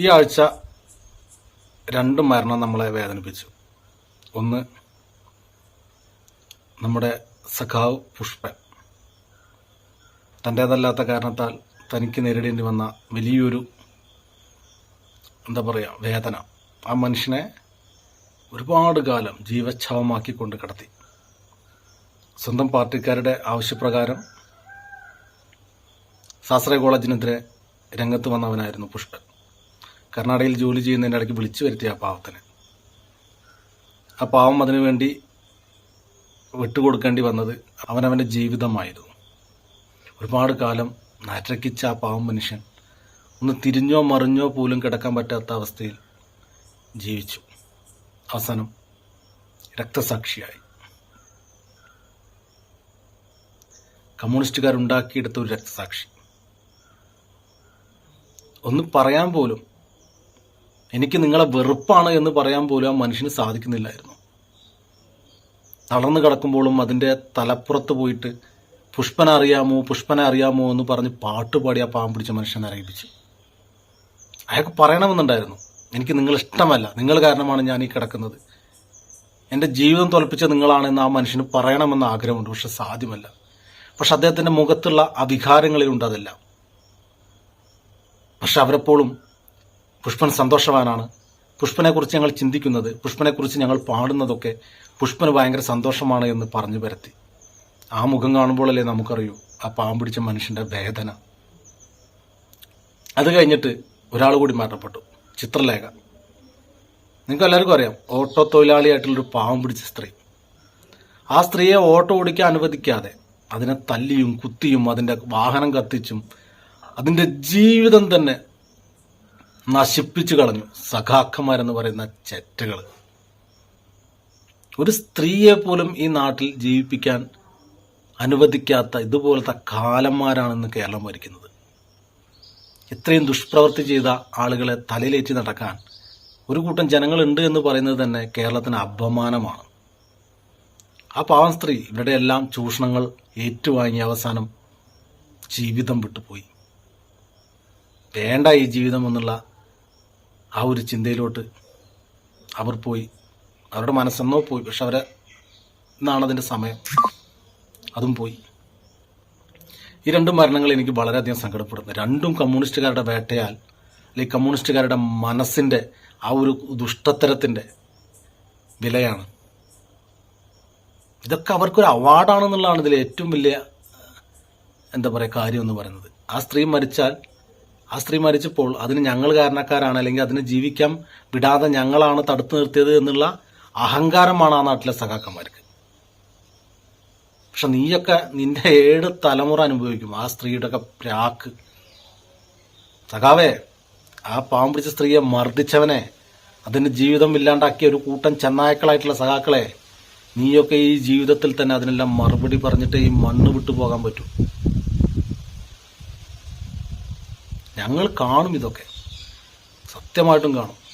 ഈ ആഴ്ച രണ്ട് മരണം നമ്മളെ വേദനിപ്പിച്ചു. ഒന്ന് നമ്മുടെ സഖാവ് പുഷ്പൻ. തന്റേതല്ലാത്ത കാരണത്താൽ തനിക്ക് നേരിടേണ്ടി വന്ന വലിയൊരു എന്താ പറയുക വേദന. ആ മനുഷ്യനെ ഒരുപാട് കാലം ജീവച്ഛവമാക്കിക്കൊണ്ട് കിടത്തി. സ്വന്തം പാർട്ടിക്കാരുടെ ആവശ്യപ്രകാരം ശാസ്ത്രീയ കോളേജിനെതിരെ രംഗത്ത് വന്നവനായിരുന്നു പുഷ്പൻ. കർണാടകയിൽ ജോലി ചെയ്യുന്നതിന്റെ ഇടയ്ക്ക് വിളിച്ചു വരുത്തിയ ആ പാവത്തിന്. ആ പാവം അതിനു വേണ്ടി വിട്ടുകൊടുക്കേണ്ടി വന്നത് അവനവന്റെ ജീവിതമായിരുന്നു. ഒരുപാട് കാലം നാറ്റക്കിച്ച ആ പാവം മനുഷ്യൻ ഒന്ന് തിരിഞ്ഞോ മറിഞ്ഞോ പോലും കിടക്കാൻ പറ്റാത്ത അവസ്ഥയിൽ ജീവിച്ചു. അവസാനം രക്തസാക്ഷിയായി. കമ്മ്യൂണിസ്റ്റുകാരുണ്ടാക്കിയെടുത്ത ഒരു രക്തസാക്ഷി. ഒന്ന് പറയാൻ പോലും എനിക്ക് നിങ്ങളെ വെറുപ്പാണ് എന്ന് പറയാൻ പോലും ആ മനുഷ്യന് സാധിക്കുന്നില്ലായിരുന്നു. തളർന്നു കിടക്കുമ്പോഴും അതിന്റെ തലപ്പുറത്ത് പോയിട്ട് പുഷ്പനെ അറിയാമോ പുഷ്പനെ അറിയാമോ എന്ന് പറഞ്ഞ് പാട്ടുപാടി ആ പാവം പിടിച്ച മനുഷ്യനെ അറിയിപ്പിച്ചു. അയാൾക്ക് പറയണമെന്നുണ്ടായിരുന്നു. എനിക്ക് നിങ്ങൾ ഇഷ്ടമല്ല. നിങ്ങൾ കാരണമാണ് ഞാൻ ഈ കിടക്കുന്നത്. എന്റെ ജീവിതം തോൽപ്പിച്ച നിങ്ങളാണെന്ന് ആ മനുഷ്യന് പറയണമെന്ന് ആഗ്രഹമുണ്ട്. പക്ഷെ സാധ്യമല്ല. പക്ഷെ അദ്ദേഹത്തിന്റെ മുഖത്തുള്ള ആ അതെല്ലാം. പക്ഷെ അവരെപ്പോഴും പുഷ്പൻ സന്തോഷവാനാണ്. പുഷ്പനെക്കുറിച്ച് ഞങ്ങൾ ചിന്തിക്കുന്നത് പുഷ്പനെക്കുറിച്ച് ഞങ്ങൾ പാടുന്നതൊക്കെ പുഷ്പന് ഭയങ്കര സന്തോഷമാണ് എന്ന് പറഞ്ഞു പരത്തി. ആ മുഖം കാണുമ്പോഴല്ലേ നമുക്കറിയൂ ആ പാമ്പ് പിടിച്ച മനുഷ്യന്റെ വേദന. അത് കഴിഞ്ഞിട്ട് ഒരാൾ കൂടി മരണപ്പെട്ടു ചിത്രലേഖ. നിങ്ങൾക്ക് എല്ലാവർക്കും അറിയാം ഓട്ടോ തൊഴിലാളിയായിട്ടുള്ളൊരു പാവം പിടിച്ച സ്ത്രീ. ആ സ്ത്രീയെ ഓട്ടോ ഓടിക്കാൻ അനുവദിക്കാതെ അതിനെ തല്ലിയും കുത്തിയും അതിന്റെ വാഹനം കത്തിച്ചും അതിന്റെ ജീവിതം തന്നെ നശിപ്പിച്ചു കളഞ്ഞു. സഖാക്കന്മാരെന്ന് പറയുന്ന ചെറ്റകൾ ഒരു സ്ത്രീയെ പോലും ഈ നാട്ടിൽ ജീവിപ്പിക്കാൻ അനുവദിക്കാത്ത ഇതുപോലത്തെ കാലന്മാരാണെന്ന് കേരളം ഭരിക്കുന്നത്. ഇത്രയും ദുഷ്പ്രവൃത്തി ചെയ്ത ആളുകളെ തലയിലേറ്റി നടക്കാൻ ഒരു കൂട്ടം ജനങ്ങളുണ്ട് എന്ന് പറയുന്നത് തന്നെ കേരളത്തിന് അപമാനമാണ്. ആ പാവം സ്ത്രീ ഇവരുടെ എല്ലാം ചൂഷണങ്ങൾ ഏറ്റുവാങ്ങിയ അവസാനം ജീവിതം വിട്ടുപോയി. വേണ്ട ഈ ജീവിതം എന്നുള്ള ആ ഒരു ചിന്തയിലോട്ട് അവർ പോയി. അവരുടെ മനസ്സെന്നോ പോയി. പക്ഷെ അവരെ എന്നാണ് അതിന്റെ സമയം. അതും പോയി. ഈ രണ്ട് മരണങ്ങൾ എനിക്ക് വളരെയധികം സങ്കടപ്പെടുന്നു. രണ്ടും കമ്മ്യൂണിസ്റ്റുകാരുടെ വേട്ടയാൽ അല്ലെങ്കിൽ കമ്മ്യൂണിസ്റ്റുകാരുടെ മനസ്സിന്റെ ആ ഒരു ദുഷ്ടത്തരത്തിന്റെ വിലയാണ്. ഇതൊക്കെ അവർക്കൊരു അവാർഡാണെന്നുള്ളതാണ് ഇതിൽ ഏറ്റവും വലിയ എന്താ പറയുക കാര്യം എന്ന് പറയുന്നത്. ആ സ്ത്രീ മരിച്ചാൽ ആ സ്ത്രീ മരിച്ചപ്പോൾ അതിന് ഞങ്ങൾ കാരണക്കാരാണ് അല്ലെങ്കിൽ അതിനെ ജീവിക്കാൻ വിടാതെ ഞങ്ങളാണ് തടുത്തു നിർത്തിയത് എന്നുള്ള അഹങ്കാരമാണ് ആ നാട്ടിലെ സഖാക്കന്മാർക്ക്. പക്ഷെ നീയൊക്കെ നിന്റെ ഏഴ് തലമുറ അനുഭവിക്കും ആ സ്ത്രീയുടെ ഒക്കെ പ്രാക്ക് സഖാവേ ആ പാവം പിടിച്ച സ്ത്രീയെ മർദ്ദിച്ചവനെ അതിന് ജീവിതം ഇല്ലാണ്ടാക്കിയ ഒരു കൂട്ടം ചെന്നായക്കളായിട്ടുള്ള സഖാക്കളെ നീയൊക്കെ ഈ ജീവിതത്തിൽ തന്നെ അതിനെല്ലാം മറുപടി പറഞ്ഞിട്ട് ഈ മണ്ണ് വിട്ടു പോകാൻ പറ്റൂ. ഞങ്ങൾ കാണും ഇതൊക്കെ. സത്യമായിട്ടും കാണും.